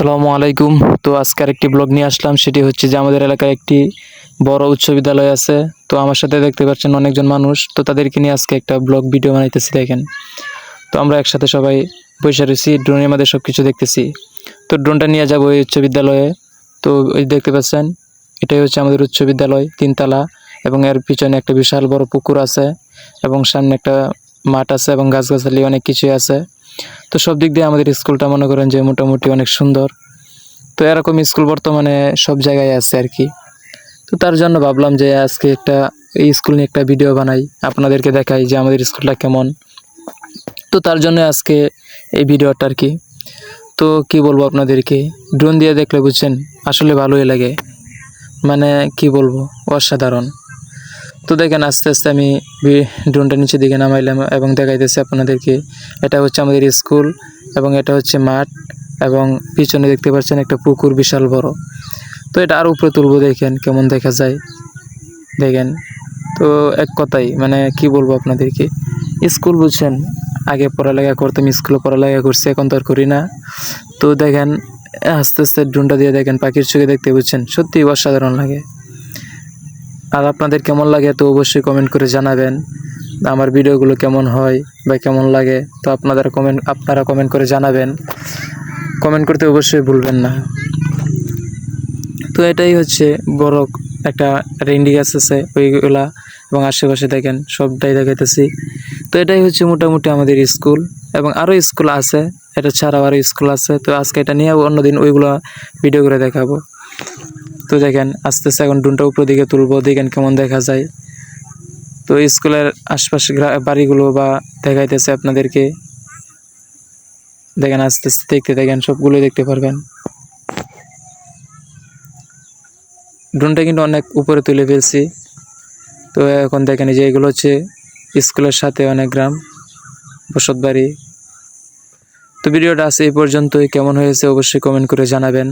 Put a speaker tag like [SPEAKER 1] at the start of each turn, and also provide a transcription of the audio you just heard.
[SPEAKER 1] আসসালামু আলাইকুম। তো আজকের একটি ব্লগ নিয়ে আসলাম, সেটি হচ্ছে যে আমাদের এলাকায় একটি বড় উচ্চ বিদ্যালয় আছে। তো আমার সাথে দেখতে পাচ্ছেন অনেকজন মানুষ। তো তাদেরকে নিয়ে আজকে একটা ব্লগ ভিডিও বানাইতেছি, দেখেন। তো আমরা একসাথে সবাই বসে রয়েছি, ড্রোনের মধ্যে সব কিছু দেখতেছি। তো ড্রোনটা নিয়ে যাব এই উচ্চ বিদ্যালয়ে। তো ওই দেখতে পাচ্ছেন, এটাই হচ্ছে আমাদের উচ্চ বিদ্যালয়, তিনতলা। এবং এর পিছনে একটা বিশাল বড় পুকুর আছে এবং সামনে একটা মাঠ আছে এবং গাছগাছালি অনেক কিছুই আছে। তো সব দিক দিয়ে আমাদের স্কুলটা মনে করেন যে মোটামুটি অনেক সুন্দর। তো এরকম স্কুল বর্তমানে সব জায়গায় আছে আর কি। তো তার জন্য ভাবলাম যে আজকে একটা এই স্কুল নিয়ে একটা ভিডিও বানাই, আপনাদেরকে দেখাই যে আমাদের স্কুলটা কেমন। তো তার জন্য আজকে এই ভিডিওটা আর কি। তো কি বলব আপনাদেরকে, ড্রোন দিয়ে দেখলে বুঝছেন, আসলে ভালোই লাগে। মানে কি বলব, অসাধারণ। তো দেখেন, আস্তে আস্তে আমি ড্রোনটা নিচে দিকে নামাইলাম এবং দেখাইতেছি আপনাদেরকে। এটা হচ্ছে আমাদের স্কুল এবং এটা হচ্ছে মাঠ এবং পিছনে দেখতে পাচ্ছেন একটা পুকুর বিশাল বড়। তো এটা আরও উপরে তুলবো, দেখেন কেমন দেখা যায়। দেখেন, তো এক কথাই মানে কি বলব আপনাদেরকে? স্কুল বুঝছেন, আগে পড়ালেখা করতাম, স্কুলে পড়ালেখা করছি, এখন তো আর করি না। তো দেখেন, আস্তে আস্তে ড্রোনটা দিয়ে দেখেন, পাখির চোখে দেখতে বুঝছেন সত্যি অসাধারণ লাগে। আর আপনাদের কেমন লাগে তো অবশ্যই কমেন্ট করে জানাবেন। আমার ভিডিওগুলো কেমন হয় বা কেমন লাগে তো আপনাদের কমেন্ট আপনারা কমেন্ট করে জানাবেন। কমেন্ট করতে অবশ্যই ভুলবেন না। তো এটাই হচ্ছে বড় একটা রেন্ডি গাছ আছে ওইগুলা এবং আশেপাশে দেখেন সবটাই দেখাইতেছি। তো এটাই হচ্ছে মোটামুটি আমাদের স্কুল এবং আরও স্কুল আছে, এটা ছাড়াও আরও স্কুল আছে। তো আজকে এটা নিয়ে অন্যদিন ওইগুলো ভিডিও করে দেখাবো। তো দেখেন আস্তে আস্তে এখন ডুনটা উপর দিকে তুলবো, দেখেন কেমন দেখা যায়। তো স্কুলের আশপাশে বাড়িগুলো বা দেখাইতেছে আপনাদেরকে। দেখেন আস্তে আস্তে দেখতে, দেখেন সবগুলো দেখতে পারবেন। ড্রোনটা কিন্তু অনেক উপরে তুলে ফেলছি। তো এখন দেখেন যে এগুলো হচ্ছে স্কুলের সাথে অনেক গ্রাম, বসত বাড়ি। তো ভিডিওটা আছে এই পর্যন্তই। কেমন হয়েছে অবশ্যই কমেন্ট করে জানাবেন।